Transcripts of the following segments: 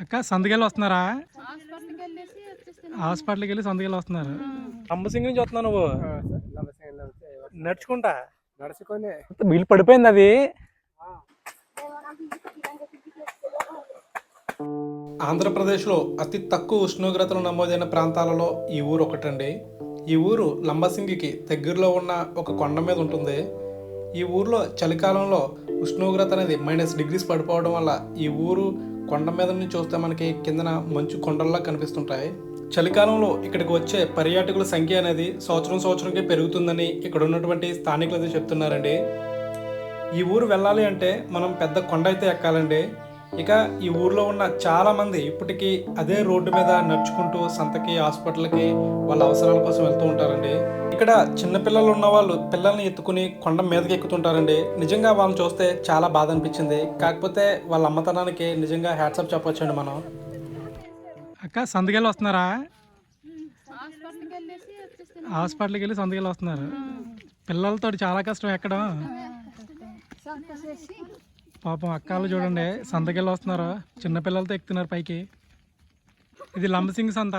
అక్క సందుకెళ్ళి వస్తున్నారా? హాస్పిటల్కి వెళ్ళేసి వచ్చేస్తాను. హాస్పిటల్కి వెళ్ళి సందుకెళ్ళి వస్తున్నారు. అంబసింగ్ నుంచి వస్తున్నావు నువ్వు? నడుచుకుంటా? నడుచుకొని. వీళ్ళు పడిపోయింది అది. ఆంధ్రప్రదేశ్లో అతి తక్కువ ఉష్ణోగ్రతలు నమోదైన ప్రాంతాలలో ఈ ఊరు ఒకటండి. ఈ ఊరు లంబసింగికి దగ్గరలో ఉన్న ఒక కొండ మీద ఉంటుంది. ఈ ఊర్లో చలికాలంలో ఉష్ణోగ్రత అనేది మైనస్ డిగ్రీస్ పడిపోవడం వల్ల ఈ ఊరు కొండ మీద నుంచి చూస్తే మనకి కిందన మంచు కొండల్లా కనిపిస్తుంటాయి. చలికాలంలో ఇక్కడికి వచ్చే పర్యాటకుల సంఖ్య అనేది సంవత్సరం సంవత్సరంకే పెరుగుతుందని ఇక్కడ ఉన్నటువంటి స్థానికులు అయితే చెప్తున్నారండి. ఈ ఊరు వెళ్ళాలి అంటే మనం పెద్ద కొండ అయితే ఎక్కాలండి. ఇక ఈ ఊర్లో ఉన్న చాలా మంది ఇప్పటికీ అదే రోడ్డు మీద నడుచుకుంటూ సంతకి హాస్పిటల్కి వాళ్ళ అవసరాల కోసం వెళ్తూ ఉంటారండి. ఇక్కడ చిన్నపిల్లలు ఉన్న వాళ్ళు పిల్లల్ని ఎత్తుకుని కొండ మీదకి ఎక్కుతుంటారండి. నిజంగా వాళ్ళని చూస్తే చాలా బాధ అనిపించింది. కాకపోతే వాళ్ళ అమ్మతనానికి నిజంగా హ్యాట్సప్ చెప్పొచ్చండి మనం. అక్క సందుకెళ్ళి వస్తున్నారా? హాస్పిటల్కి వెళ్ళి సందుకెళ్ళి వస్తున్నారు. పిల్లలతో చాలా కష్టం ఎక్కడం. పాపం అక్కాలు చూడండి సంతకెళ్ళి వస్తున్నారు? చిన్నపిల్లలతో ఎక్కుతున్నారు పైకి. ఇది లంబసింగ్ సంత?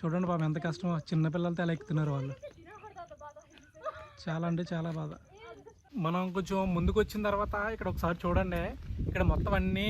చూడండి పాపం ఎంత కష్టమో చిన్నపిల్లలతో ఎలా ఎక్కుతున్నారు వాళ్ళు. చాలా అంటే చాలా బాధ. మనం కొంచెం ముందుకు వచ్చిన తర్వాత ఇక్కడ ఒకసారి చూడండి ఇక్కడ మొత్తం అన్నీ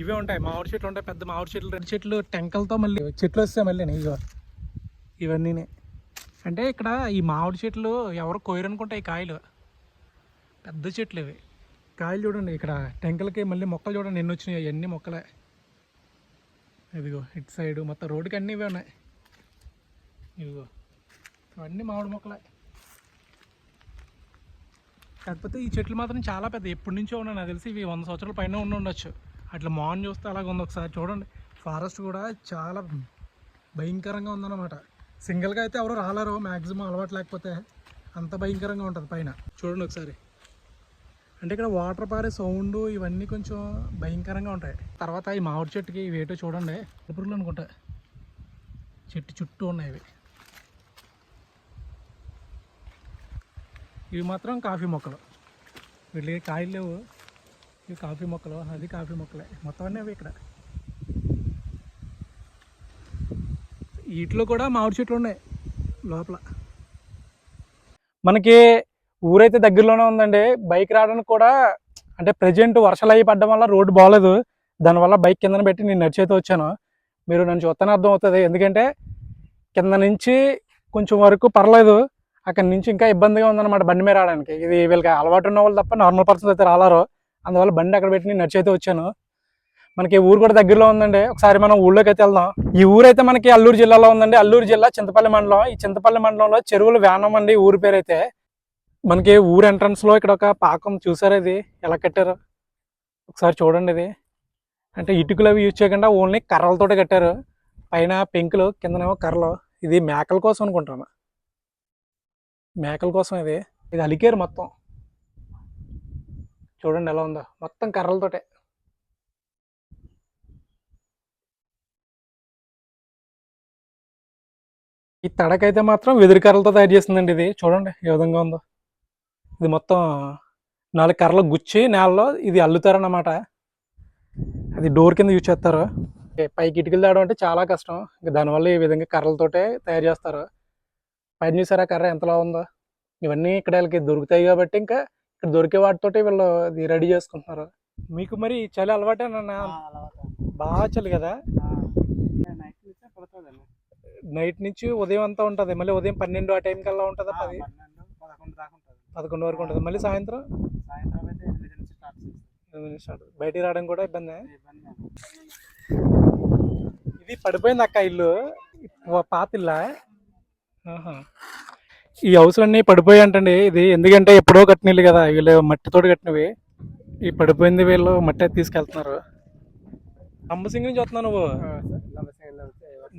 ఇవే ఉంటాయి. మామిడి చెట్లు ఉంటాయి పెద్ద మామిడి చెట్లు రెండు చెట్లు టెంకలతో మళ్ళీ చెట్లు వస్తాయి మళ్ళీ ఇగో ఇవన్నీ అంటే ఇక్కడ ఈ మామిడి చెట్లు ఎవరు కోయరనుకుంటాయి కాయలు. పెద్ద చెట్లు ఇవి కాయలు చూడండి ఇక్కడ టెంకలకి మళ్ళీ మొక్కలు చూడండి ఎన్ని వచ్చినాయి అన్ని మొక్కలే. ఇదిగో ఇటు సైడు మొత్తం రోడ్డుకి అన్నీ ఇవే ఉన్నాయి. ఇదిగో ఇవన్నీ మామిడి మొక్కలే. కాకపోతే ఈ చెట్లు మాత్రం చాలా పెద్ద ఎప్పటి నుంచో ఉన్నాయి నాకు తెలిసి ఇవి వంద సంవత్సరాల పైన ఉండి ఉండొచ్చు. అట్లా మాన్ చూస్తే అలాగ ఉంది ఒకసారి చూడండి. ఫారెస్ట్ కూడా చాలా భయంకరంగా ఉందన్నమాట. సింగిల్గా అయితే ఎవరు రాలేరు మ్యాక్సిమం అలవాటు లేకపోతే అంత భయంకరంగా ఉంటుంది పైన. చూడండి ఒకసారి. అంటే ఇక్కడ వాటర్ పారే సౌండ్ ఇవన్నీ కొంచెం భయంకరంగా ఉంటాయి. తర్వాత ఈ మామిడి చెట్టుకి ఇవి ఏటో చూడండి. పురుగులు అనుకుంటా. చెట్టు చుట్టూ ఉన్నాయి ఇవి. ఇవి మాత్రం కాఫీ మొక్కలు. వీళ్ళకి కాయలు లేవు. ఇవి కాఫీ మొక్కలు. అది కాఫీ మొక్కలే. మొత్తం అన్నీ అవి ఇక్కడ. వీటిలో కూడా మామిడి చెట్లు ఉన్నాయి లోపల. మనకి ఊరైతే దగ్గరలోనే ఉందండి. బైక్ రావడానికి కూడా అంటే ప్రజెంట్ వర్షాలు అయ్యి పడడం వల్ల రోడ్డు బాగలేదు దానివల్ల బైక్ కిందన పెట్టి నేను నడిచేతో వచ్చాను. మీరు నన్ను చూస్తానే అర్థం అవుతుంది ఎందుకంటే కింద నుంచి కొంచెం వరకు పర్లేదు. అక్కడి నుంచి ఇంకా ఇబ్బందిగా ఉందన్నమాట బండి మీద రావడానికి. ఇది వీళ్ళకి అలవాటు ఉన్న వాళ్ళు తప్ప నార్మల్ పర్సన్స్ అయితే రాలారు. అందువల్ల బండి అక్కడ పెట్టి నేను నడిచైతే వచ్చాను. మనకి ఊరు కూడా దగ్గరలో ఉందండి. ఒకసారి మనం ఊళ్ళోకి అయితే వెళ్దాం. ఈ ఊరు అయితే మనకి అల్లూరు జిల్లాలో ఉందండి. అల్లూరు జిల్లా చింతపల్లి మండలం. ఈ చింతపల్లి మండలంలో చెరువులు వ్యానం అండి ఊరి పేరు అయితే మనకి ఊరు ఎంట్రన్స్లో ఇక్కడ ఒక పాకం చూసారు ఇది? ఎలా కట్టారు? ఒకసారి చూడండి ఇది. అంటే ఇటుకలు అవి యూజ్ చేయకుండా ఓన్లీ కర్రలతోటే కట్టారు. పైన పెంకులు కిందనేమో కర్రలు. ఇది మేకల కోసం అనుకుంటాను మేకల కోసం ఇది. ఇది అలికేరు మొత్తం. చూడండి ఎలా ఉందో. మొత్తం కర్రలతోటే. ఈ తడకైతే మాత్రం వెదురు కర్రలతో తయారు చేసిందండి ఇది. చూడండి ఏ విధంగా ఉందో. ఇది మొత్తం నాలుగు కర్రలు గుచ్చి నేలలో ఇది అల్లుతారన్నమాట. అది డోర్ కింద యూజ్ చేస్తారు. ఏ, పైకి ఇటుకలు తేవడం అంటే చాలా కష్టం. ఇంకా దానివల్ల ఈ విధంగా కర్రలతోటే తయారు చేస్తారు. పైన చూసారా కర్ర ఎంతలా ఉందో? ఇవన్నీ ఇక్కడ వీళ్ళకి దొరుకుతాయి కాబట్టి ఇంకా ఇక్కడ దొరికే వాటితోటి వీళ్ళు ఇది రెడీ చేసుకుంటున్నారు. మీకు మరి చలి అలవాటేనన్నా? బాగా చలి కదా? నైట్ నుంచే పడుతుందండి. నైట్ నుంచి ఉదయం అంతా ఉంటుంది. మళ్ళీ ఉదయం పన్నెండు ఆ టైం కల్లా ఉంటుందా పది? పదకొండు దాకా పదకొండు వరకు ఉంటుంది. మళ్ళీ సాయంత్రం? సాయంత్రం అయితే ఎనిమిది నుంచి స్టార్ట్ బయటికి రావడం కూడా ఇబ్బంది? ఇబ్బంది ఇది పడిపోయింది అక్క ఇల్లు. పాత ఇల్లా. ఈ హౌస్ అన్నీ పడిపోయి అంటండి. ఇది ఎందుకంటే ఎప్పుడో కట్టిన ఇల్లు కదా. వీళ్ళు మట్టితోటి కట్టినవి. ఈ పడిపోయింది వీళ్ళు మట్టి తీసుకెళ్తున్నారు. అమ్మసింగ్ నుంచి వస్తున్నావు నువ్వు?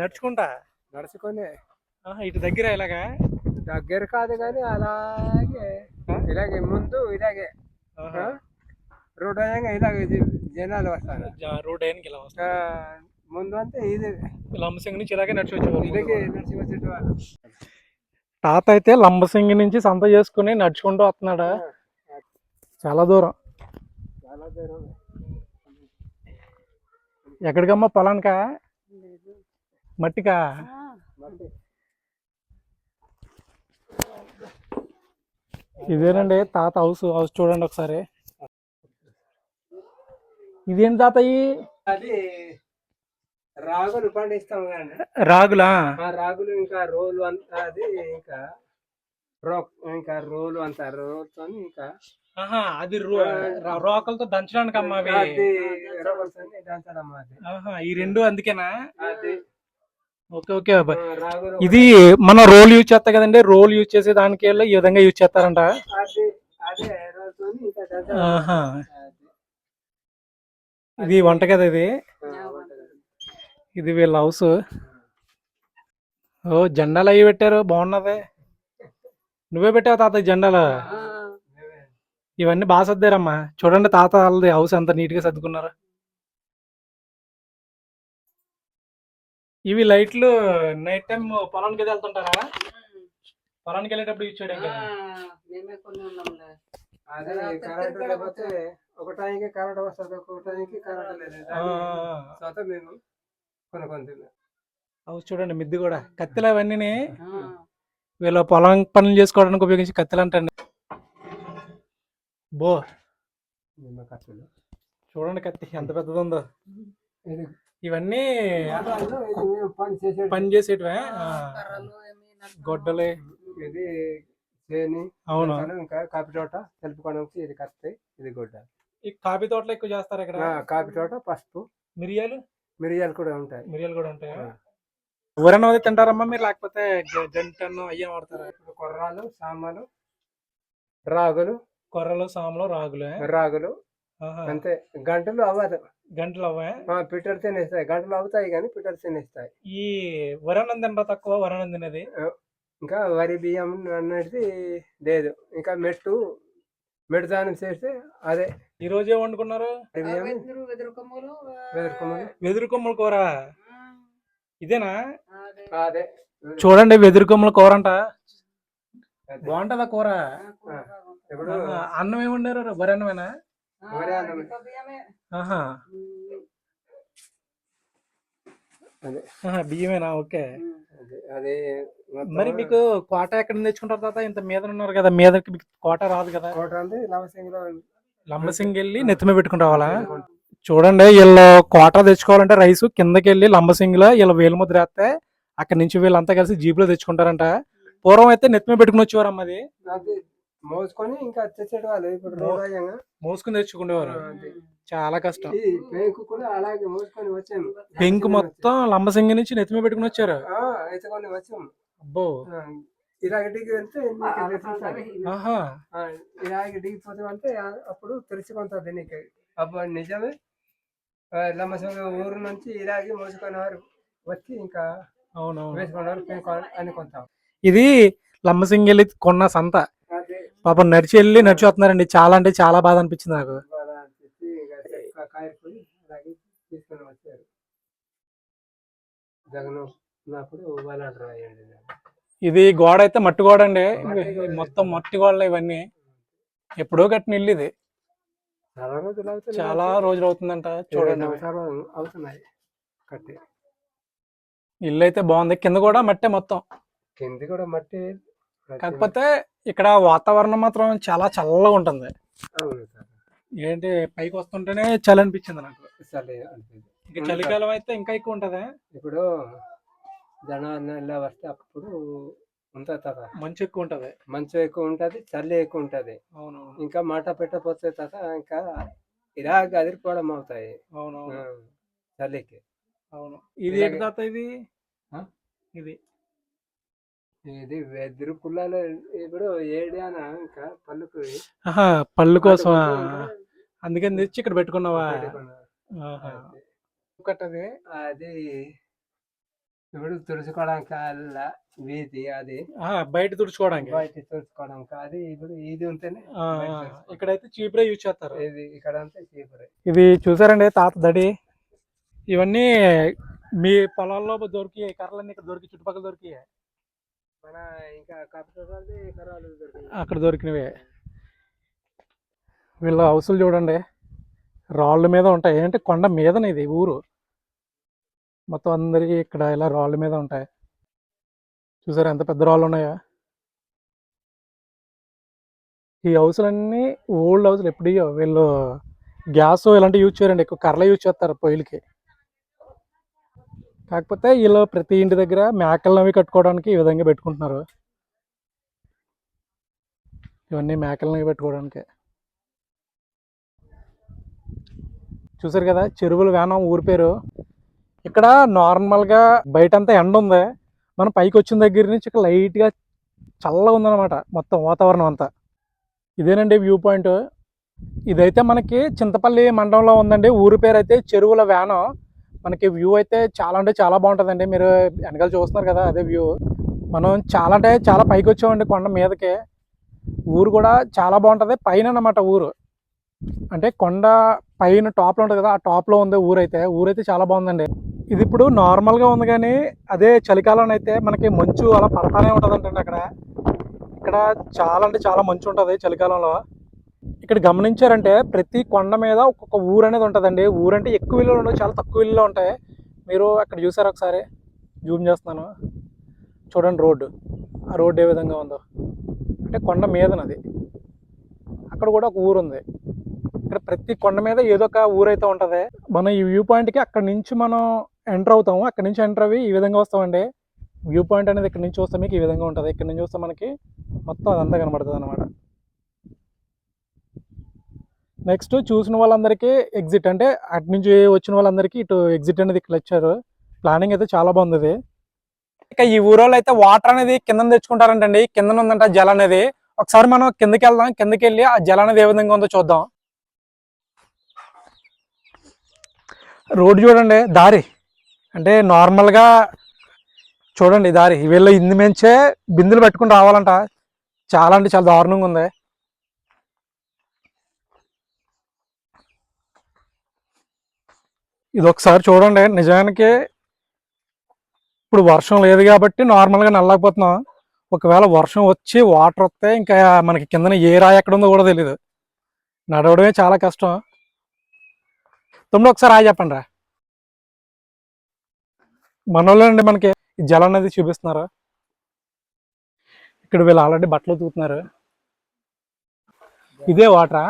నడుచుకుంటా? నడుచుకొని ఇటు దగ్గర ఇలాగా? దగ్గర కాదు కానీ అలాగే ఇలాగే ముందు ఇలాగే. రోడ్ అయ్యాక ఇలాగే జనాలు వస్తారు. రోడ్ అయినకి ఇలా ఆ, వస్తుంది ముందు అంతా ఇది. లంబసింగ్ నుంచి ఇలాగే నడిచి వచ్చేవాళ్ళు ఇలాగే నడిచి వచ్చేటవాళ్ళు తాత అయితే లంబసింగి నుంచి సంత చేసుకుని నడుచుకుంటూ వస్తున్నాడా? చాలా దూరం. చాలా దూరం. ఎక్కడికమ్మా పొలానికా? మట్టికా? మట్టి. ఇదేనండి తాత హౌస్ హౌస్ చూడండి ఒకసారి. ఇదేంటి తాత? అది రాగులు పండిస్తాం రాగులా? ఆ రాగులు ఇంకా రోలు అంత అది ఇంకా రో ఇంకా రోలు అంటారు రోలుతో ఇంకా ఆహా, అది రోకలతో దంచడానికి అమ్మా ఈ రెండు అందుకేనా? అది. ఓకే ఓకే అబ్బాయి. ఇది మన రోల్ యూజ్ చేస్తా కదండి రోల్ యూజ్ చేసే దానికి వెళ్ళి ఈ విధంగా యూజ్ చేస్తారంట. ఇది వంట కదా ఇది. ఇది వీళ్ళ హౌస్. ఓ జెండాలు అవి పెట్టారు బాగున్నది. నువ్వే పెట్టావు తాత జెండాలు? ఇవన్నీ బాగా సర్దారమ్మా. చూడండి తాత వాళ్ళది హౌస్ ఎంత నీట్గా సర్దుకున్నారు. ఇవి లైట్లు నైట్ టైం పొలానికి అయితే వెళ్తుంటారా? పొలానికి వెళ్ళేటప్పుడు కదా. మేమే కొన్ని ఉన్నాంలే. అదే కరెంట్ లేకపోతే ఒక టైంకి కరెంట్ వస్తుంది ఒక టైంకి కరెంట్ లేదు. తర్వాత మేము కొనుక్కొని తిన్నాం. హౌస్ చూడండి మిద్ది కూడా కత్తిలు అవన్నీ వీళ్ళ పొలం పనులు చేసుకోవడానికి ఉపయోగించే కత్తిలు అంటండి బో. చూడండి కత్తి ఎంత పెద్దది ఉందో ఇది ఇవన్నీ పని చేసేటివే. గొడ్డలే. ఇది చేని అవును. ఇంకా కాఫీ తోట తెలుపుకోవడానికి ఇది కత్తి ఇది గుడ్డ. ఈ కాఫీ తోటలో ఎక్కువ చేస్తారు ఇక్కడ? కాఫీ తోట పసుపు. మిరియాలు? మిరియాలు కూడా ఉంటాయి. మిరియాలు కూడా ఉంటాయా? ఊరన్న అది తింటారమ్మా మీరు? లేకపోతే గంటను అయ్యే వాడతారా? ఇప్పుడు కొర్రాలు సామాలు రాగులు. కొర్రలు సాములు రాగులు. రాగులు. అంతే. గంటలు అవ్వదు. గంటలు అవ్వా ఆ, పిట్టలు తినేస్తాయి. గంటలు అవుతాయి కానీ పిట్టలు తినేస్తాయి. ఈ వరణం తినరా తక్కువ వరణం తినేది ఇంకా వరి బియ్యం అనేది లేదు. ఇంకా మెట్టు మెట్టు దానం చేస్తే అదే. ఈ రోజు వండుకున్నారు? వరి బియ్యం. వెదురు వెదురు కొమ్మలు వెదురుకోమని వెదురు కొమ్మల. కూర. ఇదేనా? అదే. చూడండి వెదురు కొమ్మల కూర అంట. బాగుంటదా కూర. అన్నం ఏమి వండారు? వరి అన్నమేనా? బియ్యమేనా ఓకే అదే మరి మీకు కోట ఎక్కడ నుంచి తెచ్చుకుంటారు తాత? ఇంత మీద ఉన్నారు కదా మీదకి మీకు కోట రాదు కదా. కోట అంటే లంబసింగ్ వెళ్ళి? నెత్తిమే పెట్టుకుని రావాలా చూడండి వీళ్ళు కోట తెచ్చుకోవాలంటే రైస్ కిందకి వెళ్ళి లంబసింగ్లో వీళ్ళ వేలుముద్ర వేస్తే అక్కడి నుంచి వీళ్ళంతా కలిసి జీప్లో తెచ్చుకుంటారంట. పూర్వం అయితే నెత్తిమే పెట్టుకుని వచ్చేవారు అమ్మది అది. మోసుకొని ఇంకా తెచ్చేటి వాళ్ళు ఇప్పుడు అయ్యాక మోసుకుని తెచ్చుకునేవారు. చాలా కష్టం. ఈ పెంకు కూడా అలాగే మోసుకొని వచ్చాము పెంక్ మొత్తం లంబసింగి నుంచి నెత్తిమే పెట్టుకుని వచ్చారు. ఆ, ఎత్తుకొని వచ్చాము అబ్బో. ఆ, ఇలాగటికి వెళ్తే నీకు తెలుస్తుంది. ఆహా. ఆ, ఇలాగ దిగిపోతే అంటే ఆ- అప్పుడు తెలుసుకుంటుంది నీకు అప్పుడు నిజమే. లంబసింగ ఊరు నుంచి ఇలాగే మోసుకొని వారు వచ్చి ఇంకా అవునవును. వేసుకున్నారు పెంకు అనుకుంటాం ఇది లంబసింగి వెళ్ళి కొన్న సంత. పాపం నడిచి వెళ్ళి నడిచి వస్తున్నారండి చాలా అంటే చాలా బాధ అనిపించింది నాకు. ఇది గోడ అయితే మట్టి గోడ అండి. మొత్తం మట్టి గోడలు ఇవన్నీ. ఎప్పుడో కట్టిన ఇల్లు ఇది. చాలా రోజులు అవుతుందంట చూడండి. చూడండి అవుతున్నాయి కట్టి. ఇల్లు అయితే బాగుంది. కింద కూడా మట్టే మొత్తం. కింది కూడా మట్టి. కాకపోతే ఇక్కడ వాతావరణం మాత్రం చాలా చల్లగా ఉంటుంది. అవును ఏంటి పైకి వస్తుంటేనే చలి అనిపించింది నాకు. ఇక చలికాలం అయితే ఇంకా ఎక్కువ ఉంటది. ఇప్పుడు నెల వస్తే అప్పుడు ఉంటుంది కదా మంచు ఎక్కువ ఉంటది. మంచు ఎక్కువ ఉంటది చలి ఎక్కువ ఉంటది. అవునవును. ఇంకా మాట పెట్టపోతే తత ఇంకా ఇలా గదిరిపోవడం అవుతాయి. అవునవును. ఆ, చలికి. అవును. ఇది ఏంటి తాత ఇది? ఇది. ఇది వెదురు పుల్లలు ఇప్పుడు ఏడానా ఇంకా పళ్ళుకు ఆహా పళ్ళు కోసం అందుకని తెచ్చి ఇక్కడ పెట్టుకున్నావా. ఒకటది అది ఇప్పుడు తుడుచుకోవడానికి అలా వీధి అది. బయట తుడుచుకోవడానికి? బయట తుడుచుకోవడానికి. అది ఇప్పుడు ఇది ఉంటేనే. ఇక్కడైతే చీపురే యూజ్ చేస్తారు. ఇది ఇక్కడ అంతా చీపురే. ఇది చూసారండి తాత దడి? ఇవన్నీ మీ పొలాల్లో దొరికి కర్రలన్నీ ఇక్కడ దొరికి చుట్టుపక్కల దొరికి మన ఇంకా కప్పది కరాలు దొరికింది అక్కడ దొరికినవే. వీళ్ళ హౌసులు చూడండి. రాళ్ళ మీద ఉంటాయి. ఏంటంటే కొండ మీదనే ఇది ఊరు. మొత్తం అందరికి ఇక్కడ ఇలా రాళ్ళ మీద ఉంటాయి. చూసారా ఎంత పెద్ద రాళ్ళు ఉన్నాయా? ఈ హౌసులన్నీ ఓల్డ్ హౌస్లు ఎప్పుడో వీళ్ళు గ్యాస్ ఇలాంటివి యూజ్ చేయరండి. ఎక్కువ కర్రలు యూజ్ చేస్తారు పొయ్యిలకి. కాకపోతే వీళ్ళు ప్రతి ఇంటి దగ్గర మేకలను అవి కట్టుకోవడానికి ఈ విధంగా పెట్టుకుంటున్నారు. ఇవన్నీ మేకలను పెట్టుకోవడానికి. చూసారు కదా చెరువులు వేనం ఊరి పేరు. ఇక్కడ నార్మల్గా బయటంతా ఎండ ఉంది. మనం పైకి వచ్చిన దగ్గర నుంచి ఇక్కడ లైట్గా చల్లగా ఉందన్నమాట మొత్తం వాతావరణం అంతా. ఇదేనండి వ్యూ పాయింట్. ఇదైతే మనకి చింతపల్లి మండలంలో ఉందండి. ఊరి పేరు అయితే చెరువుల వేనం మనకి వ్యూ అయితే చాలా అంటే చాలా బాగుంటుందండి. మీరు వెనకాల చూస్తున్నారు కదా అదే వ్యూ మనం చాలా అంటే చాలా పైకి వచ్చామండి కొండ మీదకి. ఊరు కూడా చాలా బాగుంటుంది. పైన అన్నమాట ఊరు. అంటే కొండ పైన టాప్లో ఉంటుంది కదా ఆ టాప్లో ఉంది ఊరైతే. ఊరైతే చాలా బాగుందండి. ఇది ఇప్పుడు నార్మల్గా ఉంది కానీ అదే చలికాలం అయితే మనకి మంచు అలా పడతానే ఉంటుందంటండి అక్కడ. ఇక్కడ చాలా అంటే చాలా మంచు ఉంటుంది చలికాలంలో. ఇక్కడ గమనించారంటే ప్రతి కొండ మీద ఒక్కొక్క ఊరు అనేది ఉంటుందండి. ఊరంటే ఎక్కువ ఇల్లు ఉండవు చాలా తక్కువ ఇల్లు ఉంటాయి. మీరు అక్కడ చూసారు ఒకసారి? జూమ్ చేస్తున్నాను. చూడండి రోడ్డు. ఆ రోడ్డు ఏ విధంగా ఉందో. అంటే కొండ మీదనది. అక్కడ కూడా ఒక ఊరు ఉంది. ఇక్కడ ప్రతి కొండ మీద ఏదో ఒక ఊరైతే ఉంటుంది. మనం ఈ వ్యూ పాయింట్కి అక్కడ నుంచి మనం ఎంటర్ అవుతాము. అక్కడ నుంచి ఎంటర్ అవి ఈ విధంగా వస్తామండి. వ్యూ పాయింట్ అనేది ఇక్కడ నుంచి చూస్తే మీకు ఈ విధంగా ఉంటుంది. ఇక్కడ నుంచి చూస్తే మనకి మొత్తం అదంతా కనబడుతుంది అనమాట నెక్స్ట్ చూసిన వాళ్ళందరికీ ఎగ్జిట్ అంటే అటు నుంచి వచ్చిన వాళ్ళందరికీ ఇటు ఎగ్జిట్ అనేది ఇక్కడ ఇచ్చారు. ప్లానింగ్ అయితే చాలా బాగుంది. ఇక ఈ ఊరోళ్ళు అయితే వాటర్ అనేది కింద తెచ్చుకుంటారంటండి. కింద ఉందంట జల అనేది. ఒకసారి మనం కిందకి వెళ్దాం. కిందకి వెళ్ళి ఆ జల అనేది ఏ విధంగా ఉందో చూద్దాం. రోడ్డు చూడండి దారి. అంటే నార్మల్గా చూడండి దారి. వీళ్ళు ఇందు మించే బిందులు పెట్టుకుని రావాలంట. చాలా అంటే చాలా దారుణంగా ఉంది. ఇది ఒకసారి చూడండి నిజానికి ఇప్పుడు వర్షం లేదు కాబట్టి నార్మల్గా నల్లకపోతున్నాం. ఒకవేళ వర్షం వచ్చి వాటర్ వస్తే ఇంకా మనకి కిందన ఏ రాయి ఎక్కడ ఉందో కూడా తెలియదు నడవడమే చాలా కష్టం. తమ్ముడు ఒకసారి రాయి చెప్పండి రా. మనోళ్ళండి మనకి జలం అనేది చూపిస్తున్నారు. ఇక్కడ వీళ్ళు ఆల్రెడీ బట్టలు తూతున్నారు ఇదే వాటరా?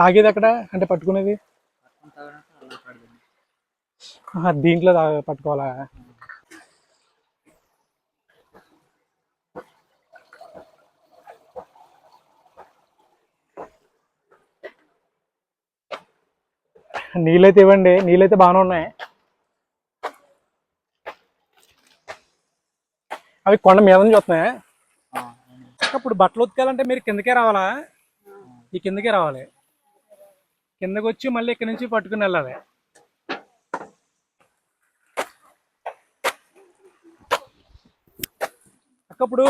తాగేది ఎక్కడ? అంటే పట్టుకునేది? దీంట్లో పట్టుకోవాలా? నీళ్ళైతే ఇవ్వండి. నీళ్ళైతే బాగానే ఉన్నాయి. అవి కొండ మీద నుంచి వస్తున్నాయి? అప్పుడు బట్టలు ఉతకాలంటే మీరు కిందకే రావాలా? ఈ కిందకే రావాలి. కిందకి వచ్చి మళ్ళీ ఇక్కడ నుంచి పట్టుకుని వెళ్ళాలి. ఒకప్పుడు